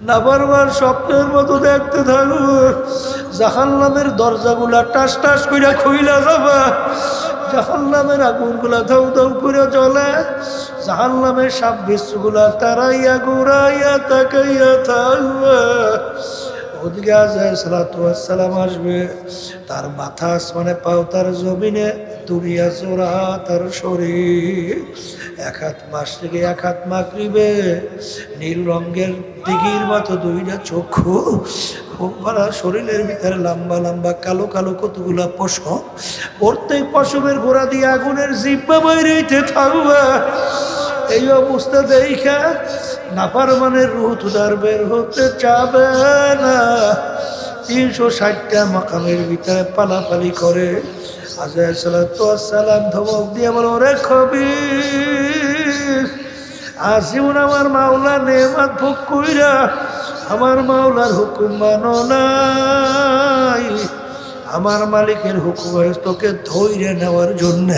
নাবারবার স্বপ্নের মতো দেখতে থাকব জাহান্নামের দরজাগুলা টাস টাস করে খুইলা যাবা। জাহান্নামের আগুনগুলা ধৌ ধৌ করে জ্বলে। জাহান্নামের নামের সাপ বিশ্বগুলা তারাইয়া গুড়াইয়া তাকাইয়া থাকবে। ওদিকে আজায় সালাতাম আসবে। তার মাথা আসমানে, পাও তার জমিনে, দুনিয়া চোরা তার শরীর। এক হাত মাস থেকে এক হাত মাকড়িবে নীল রঙের দিঘির মতো দুইটা চক্ষু। ভালো শরীরের ভিতরে লম্বা লম্বা কালো কালো কতগুলা পশম। প্রত্যেক পশমের গোড়া দিয়ে আগুনের জিব্বা বাইরেতে থাকবে। এই অবস্থা দেখা নাপার মানে রুহ তুদার বের হতে চাবে না। তিনশো ষাটটা মাকামের ভিতরে পালাপালি করে। আজায় সালাম ধমক দিয়ে বলো রে খবি আসিমুন আমার মাওলা নেমাত ভোগ কইরা, আমার মাওলার হুকুম মানো নাই। আমার মালিকের হুকুম তোকে ধৈর্য নেওয়ার জন্য।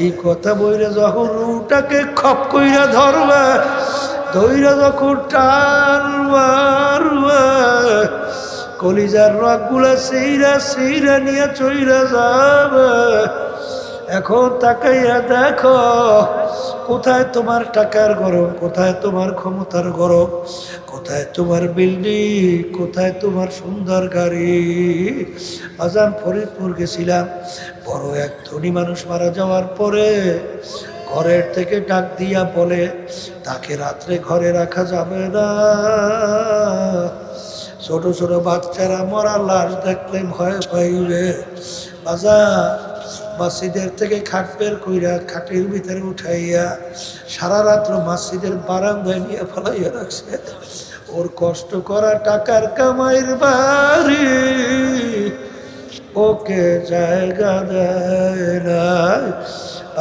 এই কথা বইলে যখন রুটাকে খপ কইরা ধরবে ধৈর্য যখন টানবা কলিজার রগগুলা সেইরা সেইরা নিয়ে চইরা যাবে। এখন তাকাইয়া দেখো, কোথায় তোমার টাকার গরম, কোথায় তোমার ক্ষমতার গরম, কোথায় তোমার বিল্ডিং, কোথায় তোমার সুন্দর গাড়ি। আজান ফরিদপুর গেছিলাম, বড় এক ধনী মানুষ মারা যাওয়ার পরে ঘরের থেকে ডাক দিয়া বলে, তাকে রাত্রে ঘরে রাখা যাবে না। ছোট ছোট বাচ্চারা মরা লাশ দেখলে ভয় পাইবে। বাজার মসজিদের থেকে খাট বের কইরা খাটের ভিতরে উঠাইয়া সারা রাত্র মসজিদের বারান্দায় নিয়ে ফেলাইয়া রাখছে। ওর কষ্ট করা টাকার কামাইয়ের বাড়ি ওকে জায়গা দেয় না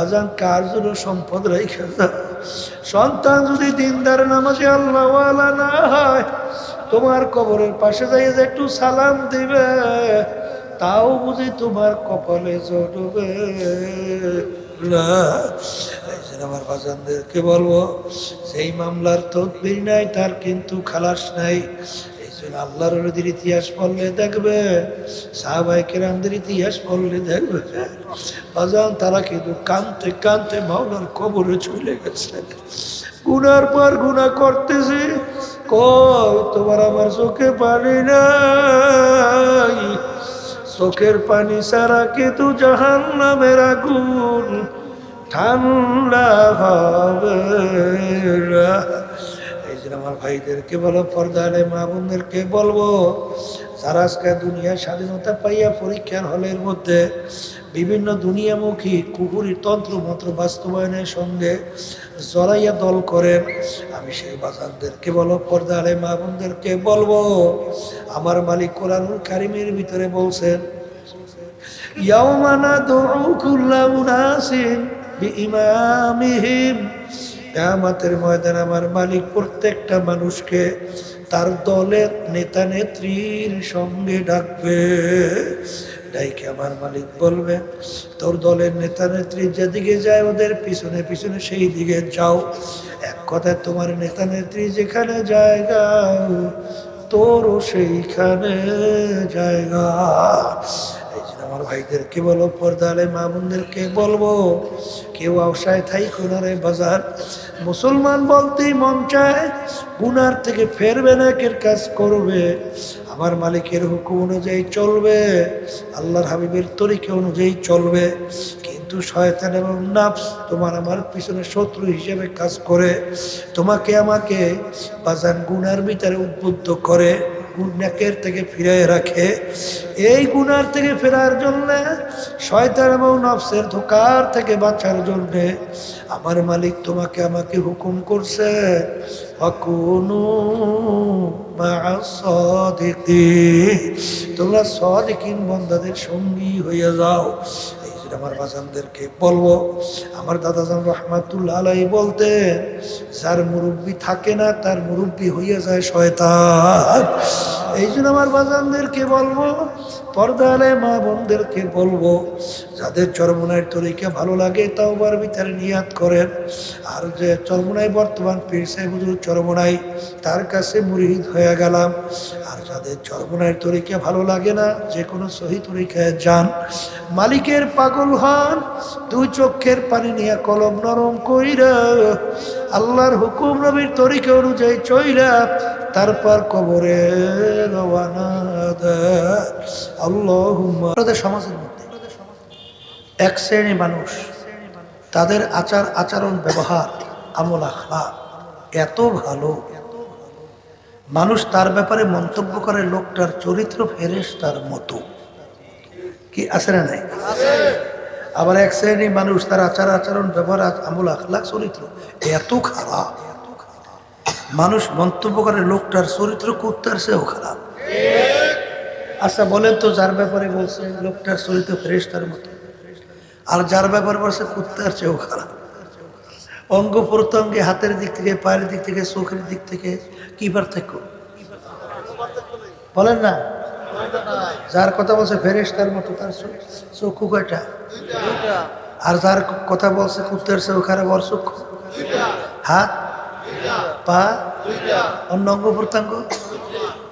আজান কার জন্য সম্পদ রেখে সন্তান যদি দিনদার নামাজে আল্লাহওয়ালা না হয়, তোমার কবরের পাশে যাইয়ে যে একটু সালাম দিবে, তাও বুঝি তোমার কপালে জড়বে। আমার বাজানদেরকে বলব সেই মামলার তদবির নাই, তার কিন্তু খালাস নাই। আল্লাহর নদীর ইতিহাস পড়লে দেখবে সাহাবাই কেরামদের ইতিহাস পড়লে দেখবে। বাজান, তারা কিন্তু কানতে কানতে মাওলার কবরে চলে গেছে। গুনার পর গুণা করতেছে। কই তোমার আমার চোখে পানি নাই। চোখের পানি সারা কিন্তু জাহান নামের আগুন ঠান্ডা হবে আমার ভাইদেরকে বলো পর্দারে মা বোনদেরকে বলব, যারা আজকে দুনিয়ার স্বাধীনতা পাইয়া পরীক্ষার হলের মধ্যে বিভিন্ন দুনিয়ামুখী কুকুরি তন্ত্র মন্ত্র বাস্তবায়নের সঙ্গে জড়াইয়া দল করেন, আমি সেই বাজারদেরকে বলো পর্দারে মা বোনদেরকে বলব, আমার মালিক কোরআনুল কারিমের ভিতরে বলছেন ইয়াউমানা দুউ কুল্লা উনাসিন বিইমামিহিম কিয়ামতের ময়দান আমার মালিক প্রত্যেকটা মানুষকে তার দলের নেতা নেত্রীর সঙ্গে ডাকবে। ডাইকে আমার মালিক বলবে, তোর দলের নেতা নেত্রী যেদিকে যায় ওদের পিছনে পিছনে সেই দিকে যাও। এক কথায় তোমার নেতা নেত্রী যেখানে জায়গা, তোরও সেইখানে জায়গা। ভাইদেরকে বলো, পর্দালে মা বোনদেরকে বলব, কেউ আশায় থাই কোনারে বাজার। মুসলমান বলতেই মন চায়, গুনার থেকে ফেরবে না কের কাজ করবে। আমার মালিকের হুকুম অনুযায়ী চলবে, আল্লাহর হাবিবের তরিকা অনুযায়ী চলবে। কিন্তু শয়তান এবং নাফস তোমার আমার পিছনে শত্রু হিসেবে কাজ করে। তোমাকে আমাকে বাজান গুনার ভিতরে উদ্বুদ্ধ করে। গুণাকের থেকে ফিরে রাখে। এই গুণার থেকে ফেরার জন্য শয়তান এবং নফসের ধোকার থেকে বাঁচার জন্যে আমার মালিক তোমাকে আমাকে হুকুম করছে তোমরা সদিকিন বন্দাদের সঙ্গী হইয়া যাও। আমার বাজানদেরকে বলব, আমার দাদাজান রহমাতুল্লাহ আলাই বলতে যার মুরব্বী থাকে না, তার মুরব্বী হইয়া যায় শয়তান। এই জন্য আমার বাজানদেরকে বলব পর্দালে মা বোনদেরকে বলব, যাদের চরমনায় তরিকা ভালো লাগে তাও বার ভিতরে নিয়াত করেন। আর যে চরমনায় বর্তমান পীর সাহেব হুজুর চরমনাই তার কাছে মুরিদ হয়ে গেলাম। আর যাদের চরমনায় তরিকা ভালো লাগে না, যে কোনো সহি তরিকায় যান। মালিকের পাগল হন, দুই চক্ষের পানি নিয়ে কলম নরম কইরা, আল্লাহর হুকুম নবীর তরিকা অনুযায়ী চইরা তারপর কবরে রওয়ানা। সমাজের মধ্যে। এক শ্রেণি মানুষ, তাদের আচার, আচরণ, ব্যবহার, আমল আখলা এত ভালো। মানুষ তার ব্যাপারে মন্তব্য করে লোকটার চরিত্র ফেরেস তার মতো। কি, আছে না নাই? আবার এক শ্রেণি মানুষ তার আচার, আচরণ, ব্যবহার, আমল আখলা চরিত্র এত খারাপ। মানুষ মন্তব্য করে লোকটার চরিত্র কুত্তার সেও খারাপ। আচ্ছা বলেন তো যার ব্যাপারে বলছে, লোকটার চরিত্র ফেরেস্তার মতো। আর যার ব্যাপারে বলছে, কুত্তার চেয়েও খারাপ। অঙ্গ প্রত্যঙ্গে, হাতের দিক থেকে, পায়ের দিক থেকে, চোখের দিক থেকে কি পার্থক্য? বলেন না। যার কথা বলছে ফেরেস্তার মতো, তার চক্ষু কয়টা? আর যার কথা বলছে, কুত্তার চেয়েও খারাপ, ওর চক্ষু? হাত? পা? অন্য অঙ্গ প্রত্যঙ্গ?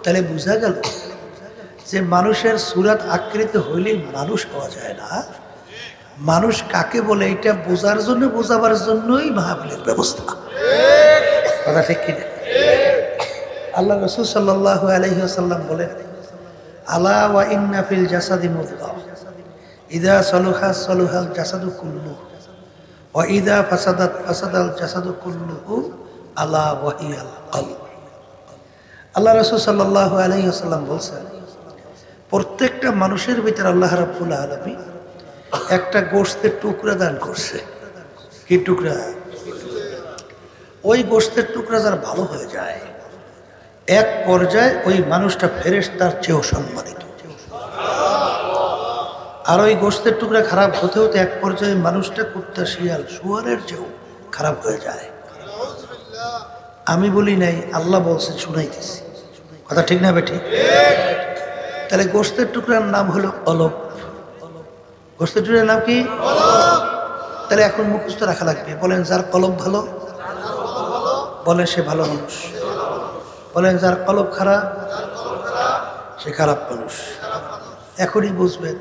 তাহলে বোঝা গেল। যে মানুষের সুরাত আকৃত হইলে মানুষ হওয়া যায় না। মানুষ কাকে বলে এটা বোঝার জন্য, বোঝাবার জন্যই মাহাবীরের ব্যবস্থা। কথা ঠিক কিনা? আল্লাহ রসুল সাল্লাহ আলহিহাসাল্লাম বলেন, আলা ওয়া ইন্না ফিল জাসাদি মুদগা। ইদা সলুহা সলুহাল জাসাদু কুল্লু। ওয়া ইদা ফাসাদাত ফাসাদাল জাসাদু কুল্লুহু আলা ওয়াহিয়াল কলব। আল্লাহ রসুল সাল্লাহ আলহিহাসাল্লাম বলছেন প্রত্যেকটা মানুষের ভিতরে আল্লাহ রাব্বুল আলমী একটা গোস্তের টুকরা দান করছে। কি টুকরা? ওই গোস্তের টুকরা যার ভালো হয়ে যায়, এক পর্যায়ে ওই মানুষটা ফেরেস তার চেয়েও সম্মানিত। আর ওই গোস্তের টুকরা খারাপ হতে হতে এক পর্যায়ে মানুষটা কুত্তা, শিয়াল, শুয়ারের চেয়েও খারাপ হয়ে যায়। আমি বলি নাই, আল্লাহ বলছে, শুনাইতেছি। কথা ঠিক না বেঠিক তাহলে গোস্তের টুকরার নাম হলো অলপ। গোস্তের টুকরার নাম কি? তাহলে এখন মুখস্থ রাখা লাগবে। বলেন, যার কলব ভালো বলেন সে ভালো মানুষ। বলেন, যার কলব খারাপ, সে খারাপ মানুষ। এখনই বুঝবেন।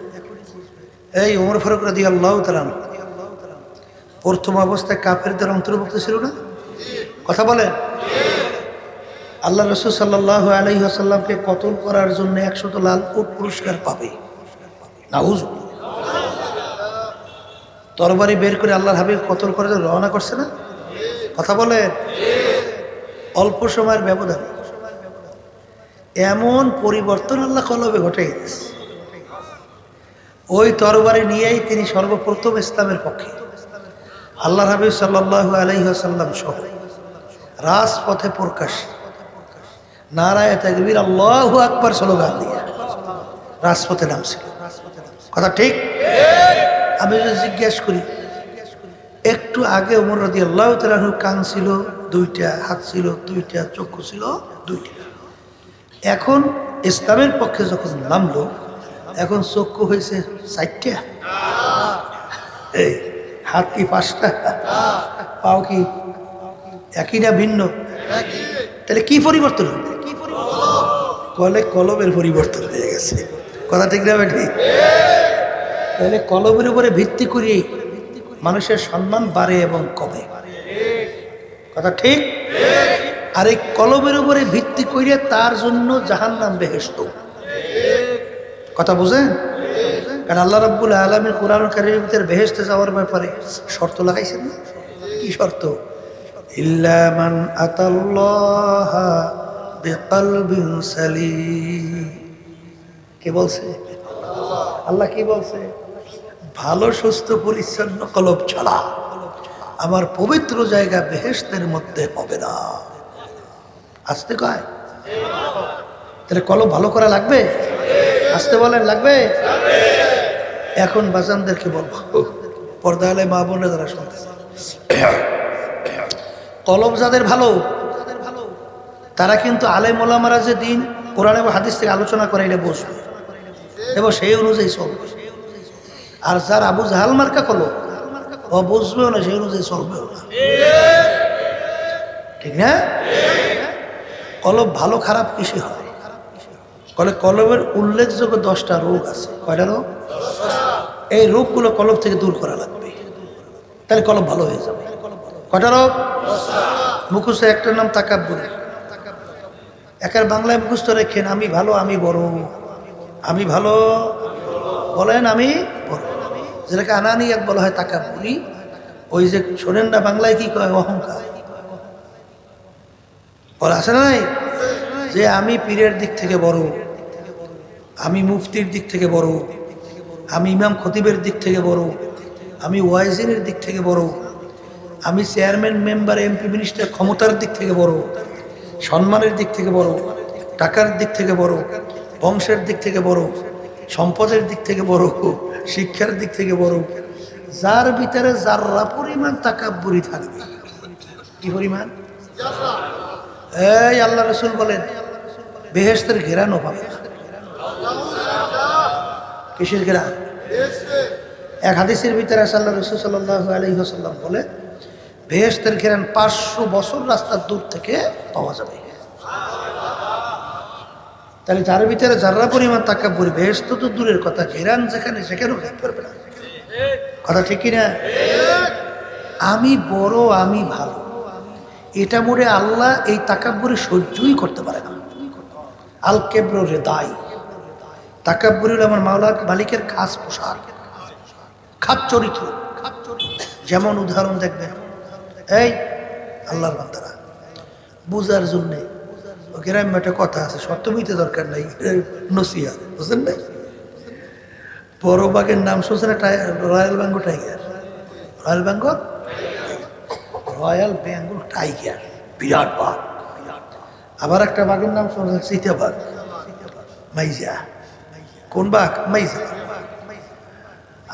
এই ওমর ফারুক রাদি আল্লাহ তালান প্রথম অবস্থায় কাফেরদের অন্তর্ভুক্ত ছিল না? কথা বলেন। আল্লাহ রসুল সাল্লাহ আলহি আসাল্লামকে কতল করার জন্য একশত লাল উট পুরস্কার পাবে। নাউজ। তরবারি বের করে আল্লাহর হাবিব কতল করার জন্য রওনা করছে না? কথা বলেন অল্প সময়ের ব্যবধানে। এমন পরিবর্তন আল্লাহ কলবে ঘটে গেছে ওই তরবারি নিয়েই তিনি সর্বপ্রথম ইসলামের পক্ষে। আল্লাহ হাবিব সাল্লাহ আলহিহাসাল্লাম সহ রাজপথে প্রকাশ নারায় তাকবীর আল্লাহ আকবর স্লোগান দিয়ে রাজপথে নামছিল কথা ঠিক? আমি যদি জিজ্ঞেস করি একটু আগে ওমর রদি আল্লাহ তালু কান ছিল দুইটা হাত ছিল দুইটা চক্ষু ছিল দুইটা। এখন ইসলামের পক্ষে যখন নামলো এখন চক্ষু হয়েছে চারটা। এই হাত কি পাঁচটা? পাও কি? একই না ভিন্ন? তাহলে কি পরিবর্তন হবে? কলে কলমের পরিবর্তন হয়ে গেছে। কথা ঠিক না ঠিক তাহলে কলমের উপরে ভিত্তি করেই মানুষের সম্মান বাড়ে এবং কমে। কথা ঠিক? আর এই কলমের উপরে ভিত্তি করে তার জন্য জাহান নাম বেহেস্ত কথা বুঝেন? কারণ আল্লাহ রাব্বুল আলমীর কোরআন কারিমের বেহেস্তে যাওয়ার ব্যাপারে শর্ত লাগাইছেন না? কি শর্ত? ইল্লামান আতাল্লাহ কে বলছে? আল্লাহ কি বলছে? ভালো, সুস্থ, পরিচ্ছন্ন কলব ছাড়া আমার পবিত্র জায়গা বেহেস্তের মধ্যে হবে না। আসতে কয়? তাহলে কলব ভালো করা লাগবে? আসতে বলেন, লাগবে? এখন বাজানদেরকে বলব। পর্দা হলে মা বোনে যারা শুনতেছে। কলম যাদের ভালো তারা কিন্তু আলেম ওলামারা যে দিন কোরআন এবং হাদিস থেকে আলোচনা করে এটা বসবে। এবং সেই অনুযায়ী চলবে। আর যার আবু জাহাল মার্কা কলো, ও বুঝবেও না, সেই অনুযায়ী চলবেও না। ঠিক না? কলব ভালো, খারাপ কিসে হয়? কলে কলবের উল্লেখযোগ্য দশটা রোগ আছে। কয়টা রোগ? এই রোগগুলো কলব থেকে দূর করা লাগবে। তাহলে কলব ভালো হয়ে যাবে। কয়টা রোগ? মুখস্থ একটার নাম তাকাব্বুরি। একের বাংলায় মুখস্থ রেখেন, আমি ভালো, আমি বড়। আমি ভালো, বলেন, আমি বড়। যেটাকে আনানি এক বলা হয়, তাকে বলি। ওই যে শোনেন না, বাংলায় কি কয়? অহংকার। বলে আছে না নাই? যে আমি পীরের দিক থেকে বড়, আমি মুফতির দিক থেকে বড়, আমি ইমাম খতিবের দিক থেকে বড়, আমি ওয়াইজিনের দিক থেকে বড়, আমি চেয়ারম্যান, মেম্বার, এমপি, মিনিস্টার ক্ষমতার দিক থেকে বড় সম্মানের দিক থেকে বড় টাকার দিক থেকে বড় বংশের দিক থেকে বড় সম্পদের দিক থেকে বড় শিক্ষার দিক থেকে বড় যার ভিতরে যাররা পরিমাণ তাকাব্বুরি থাকবে। কি পরিমাণ? এই আল্লাহ রসুল বলেন বেহেস্তের ঘেরানো পাবে। কিসের ঘেরান এক হাদিসের ভিতরে আছে আল্লাহ রসুল সাল্লাহ আলহিহাসাল্লাম বলে বেহেস্তের ঘেরান পাঁচশো বছর রাস্তার দূর থেকে পাওয়া যাবে। তাহলে যার ভিতরে যারা পরিমাণ টাকা পড়ি বেহেস্ত তো দূরের কথা, ঘেরান যেখানে সেখানেও খেতে পারবে না। কথা ঠিক কিনা? আমি বড়, আমি ভালো। এটা মোড়ে আল্লাহ এই তাকাব্বরি সহ্যই করতে পারে না। আল কেব্র রে দায় তাকাব্বরি হলো আমার মাওলা মালিকের খাস পোশাক। খাপ চরিত্র। যেমন উদাহরণ দেখবেন এই, আল্লাহর বান্দারা, বুঝার জন্যে ও একটা কথা আছে সত্যমিতে দরকার নাই নসিয়া বুঝলেন নাই? বড় বাঘের নাম শুনছেন royal Bengal tiger? Royal Bengal? Royal Bengal tiger, বিরাট বাঘ। আবার একটা বাঘের নাম শুনছেন চিতা বাঘ। মাইজা। কোন বাঘ? মাইজা।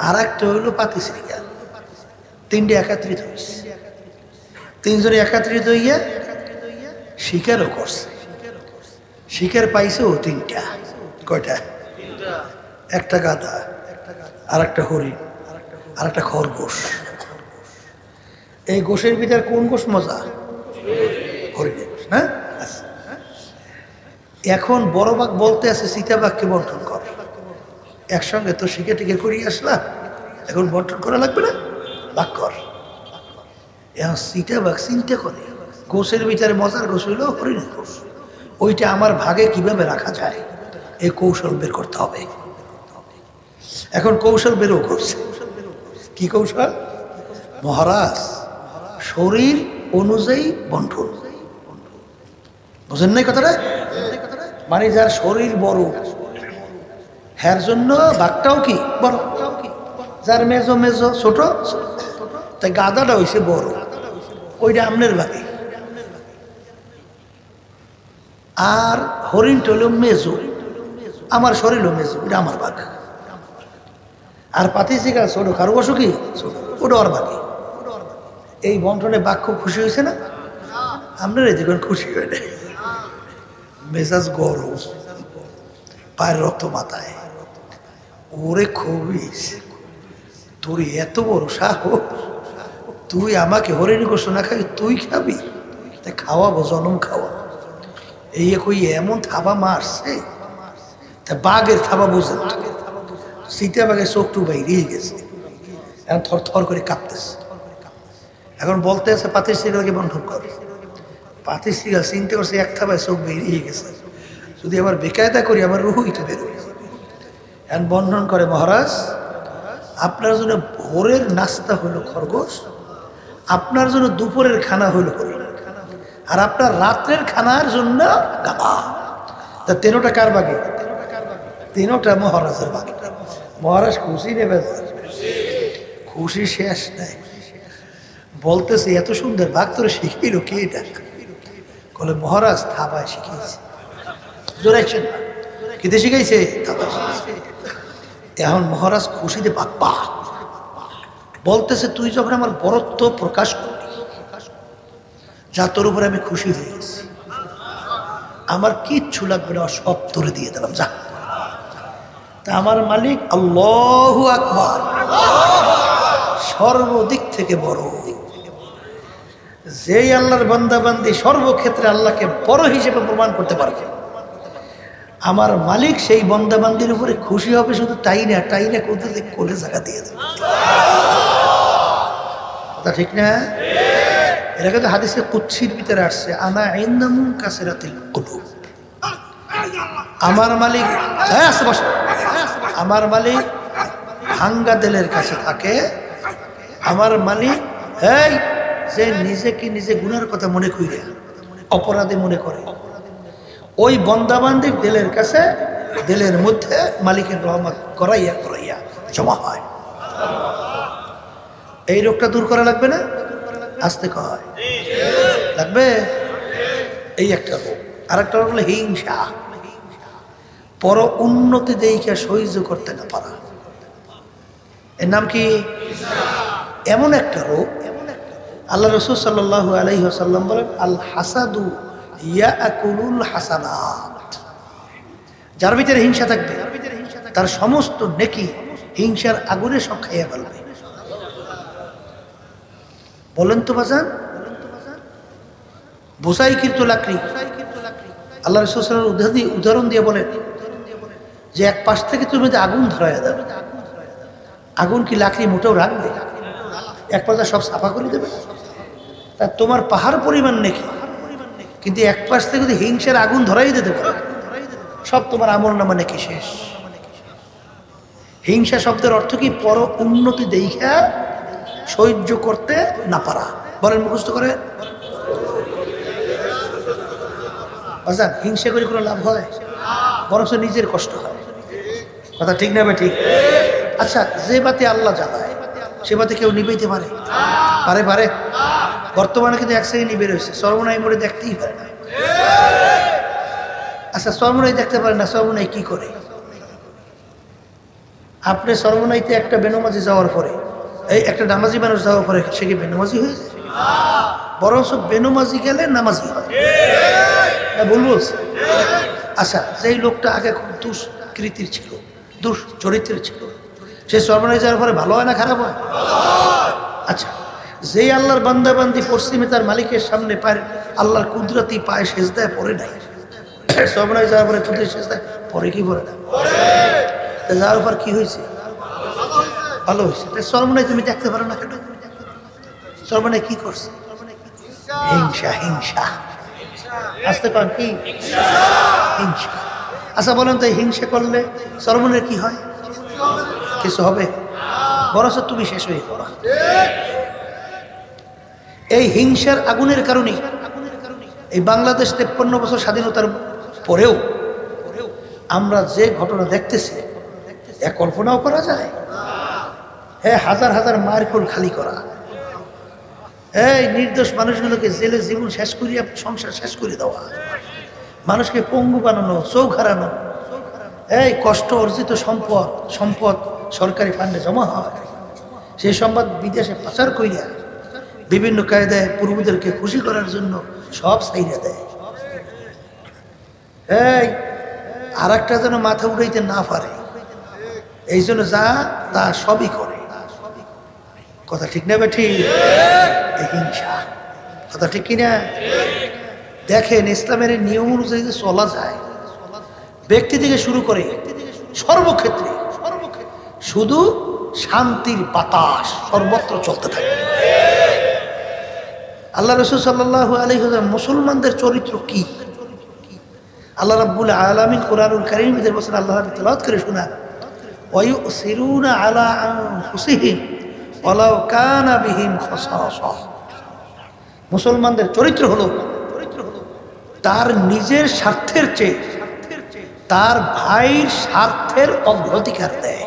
আর একটা হইল পাতিশ্রিকা তিনটে একত্রিত হয়েছে তিনজনে একত্রিত হইয়া শিকারও করছে। শিকার পাইছে ও তিনটা। কয়টা? একটা গাদা আর একটা হরিণ আর একটা খরগোশ। এই গোষের ভিতর কোন গোষ মজা? হরিণের হ্যাঁ। এখন বড় বাঘ বলতে আছে সীতাবাঘকে বন্টন কর। একসঙ্গে তো শিখে টিকে করিয়ে আসলাম এখন বন্টন করা লাগবে না? বাঘ কর। এখন সীতাবাঘ চিন্তা করে। গোশের ভিতরে মজার গোস হইল হরিণের গোস ওইটা আমার ভাগে কীভাবে রাখা যায় এই কৌশল বের করতে হবে। এখন কৌশল বেরও করছে। কি কৌশল? মহারাজ, শরীর অনুযায়ী বন্টন। বুঝেন নাই কথাটা? মানে যার শরীর বড়, হ্যার জন্য বাঘটাও কি বড়? যার মেজো মেজো ছোট, তাই গাদাটা হয়েছে বড়। ওইটা আমনের বাঘে আর হরিণটা হলো মেজো, আমার শরীরও মেজো ওটা আমার বাঘ আর পাতি শিকার ছোট কারও, বসো কি? ওটা ওর বাঘে এই বন্টনে বাঘ খুব খুশি হয়েছে না? আপনার এই দেখবেন খুশি হয়ে নেই। মেজাজ গরম, পায়ের রক্ত মাথায়। ওরে খুবই, তোর এত বড় সাহস। তুই আমাকে হরিণ গোষ্ঠ না খাবি, তুই খাবি? খাওয়াবো জনম খাওয়া। এই কই এমন থাবা মারছে, তা বাঘের থাবা বুঝে সীতা বাঘের চোখটু বাইরেই গেছে। এখন থর থর করে কাঁপতেছে। এখন বলতে আছে পাতির সিগালকে বন্ধন করে। পাতির সিগাল চিনতে করছে এক থাবায় চোখ বেরিয়ে গেছে। যদি আবার বেকায়দা করি আমার রুহুই তো বেরোয়। এখন বন্ধন করে মহারাজ, আপনার জন্য ভোরের নাস্তা হলো খরগোশ আপনার জন্য দুপুরের খানা হরিণ আর আপনার রাত্রের খানার জন্য তা তেনোটা কার বাগে তিনোটা মহারাজের বাগে মহারাজ খুশি নেবে খুশি শেষ নেই। বলতেছে, এত সুন্দর বাঘ তোর শিখিল কে এটা? বলে মহারাজ থাবায় শিখিয়েছে। জোরাইছেন কিতে শিখাইছে। এখন মহারাজ খুশিতে বাপ্পা বলতেছে, তুই যখন আমার বরত্ব প্রকাশ করলি। যা তোর উপরে আমি খুশি হয়ে গেছি। আমার কিচ্ছু লাগবে না সব তোরে দিয়ে দিলাম, যা। তা আমার মালিক আল্লাহ আকবার। সর্বদিক থেকে বড়। যেই আল্লাহর বান্দাবান্দি সর্বক্ষেত্রে আল্লাহকে বড় হিসেবে প্রমাণ করতে পারবে। আমার মালিক সেই বন্দাবান্দির উপরে খুশি হবে শুধু তাই না তাই না কোথাতে কোলে জায়গা দিয়ে দেবে। কথা ঠিক না? এরা কিন্তু হাদিসে কুচ্ছির ভিতরে আসছে আনা ইন্দামুন কাসেরাতিল কুলুব। আমার মালিক হ্যাঁ আসতে বসে। আমার মালিক ভাঙ্গা দেলের কাছে থাকে। আমার মালিক, এই, যে নিজেকে নিজে গুনার কথা মনে কইরে, অপরাধে মনে করে। ওই বন্দাবান্দির দেলের কাছে, দেলের মধ্যে মালিকের রহমত করাইয়া করাইয়া জমা হয়। এই রোগটা দূর করা লাগবে না? আসতে কয় লাগবে? এই একটা রোগ। আর একটা রোগ হলো হিংসা। পর উন্নতি দেখে সহ্য করতে না পারা। এর নাম কি? এমন একটা রোগ। আল্লাহ রসুল সাল্লাহ আলহিহাসাল্লাম বলেন, আল হাসাদু ইয়া আকুলুল হাসানাত। যার ভিতরে হিংসা থাকবে, তার সমস্ত নেকি হিংসার আগুনে সব খাইয়া ফেলবে। বলেন তো বাজান। বোসাই কিন্তু লাকড়ি আল্লাহ রসুলের উদাহরণ দিয়ে- বলেন যে এক পাশ থেকে তুমি আগুন ধরায় দাও আগুন কি লাকড়ি মোটেও রাখবে? এক পাশে সব সাফা করে দেবে। তা তোমার পাহাড় পরিমাণ নাকি? কিন্তু এক পাশ থেকে যদি হিংসার আগুন ধরাই দিতে পারে, সব তোমার আমল নামা নাকি শেষ? হিংসা শব্দের অর্থ কি পর উন্নতি দেখা সহ্য করতে না পারা। বলেন মুখস্থ করে। বাজান হিংসা করে কোনো লাভ হয়? বরং নিজের কষ্ট হয়। কথা ঠিক না ঠিক? আচ্ছা যে বাতি আল্লাহ জ্বালায়, সে বাতি কেউ নিবেইতে পারে? পারে পারে। বর্তমানে কিন্তু এক সেকেন্ড নিবে রয়েছে সর্বনাই মোড়ে দেখতেই পারে না। আচ্ছা সর্বনাই দেখতে পারে না, সর্বনাই কি করে? আপনি সর্বনাইতে একটা বেনমাজে যাওয়ার পরে এই একটা নামাজি মানুষ যাওয়ার পরে সে কি বেনমাজি হয়ে যায়? বরঞ্চ বেনমাজি গেলে নামাজি হয়। না ভুল বলছি। আচ্ছা যেই লোকটা আগে খুব দুষ্কৃতির ছিল দুষ চরিত্রের ছিল, সে সর্বনাই যাওয়ার পরে ভালো হয় না খারাপ হয়? আচ্ছা যেই আল্লাহর বান্দাবান্দি পশ্চিমে তার মালিকের সামনে পায় আল্লাহর কুদরতি পায় শেষ দেয় পরে নাই সর্বনাই যাওয়ার পরে কুদরতি শেষ দেয় পরে কি পরে না? যাওয়ার পর কি হয়েছে? ভালো হয়েছে। তা সর্বনাই তুমি দেখতে পারো না কেন? সর্বনাই কি করছে? হিংসা হিংসা। আসতে পান কি? হিংসা। আচ্ছা বলেন তো হিংসা করলে সর্বনের কি হয়? কিছু হবে? বরঞ্চ তুমি শেষ হয়ে পড়া। এই হিংসার আগুনের কারণে এই বাংলাদেশ তেপ্পন্ন বছর স্বাধীনতার পরেও আমরা যে ঘটনা দেখতেছি এ কল্পনাও করা যায়। হ্যাঁ হাজার হাজার মায়ের কোল খালি করা। এই নির্দোষ মানুষগুলোকে জেলে জীবন শেষ করিয়া, সংসার শেষ করে দেওয়া। মানুষকে পঙ্গু বানানো চৌক হারানো। এই কষ্ট, অর্জিত সম্পদ সম্পদ সরকারি ফান্ডে জমা হয়। সেই সম্পদ বিদেশে পাচার করিয়া, বিভিন্ন কায়দায় পূর্বদেরকে খুশি করার জন্য সব সাইডে দেয়। এই আর একটা যেন মাথা উঠাইতে না পারে এই জন্য যা তা সবই করে। কথা ঠিক না ঠিক। হিংসা। কথা ঠিক কিনা? দেখেন ইসলামের নিয়ম অনুযায়ী যে চলা যায় ব্যক্তি থেকে শুরু করে সর্বক্ষেত্রে শুধু শান্তির বাতাস সর্বত্র চলতে থাকে। আল্লাহ রসুল সাল্লাহ আলী মুসলমানদের চরিত্র কি? আল্লাহ রাব্বুল আলমিন কোরআনুল করিমদের বছর আল্লাহ তেলাওয়াত করে শোনা ওয়ু সিরুনা আলা হুসিহিম ওলাও কানা খসাসা। মুসলমানদের চরিত্র হলো তার নিজের স্বার্থের চেয়ে, তার ভাইয়ের স্বার্থের অগ্রাধিকার দেয়।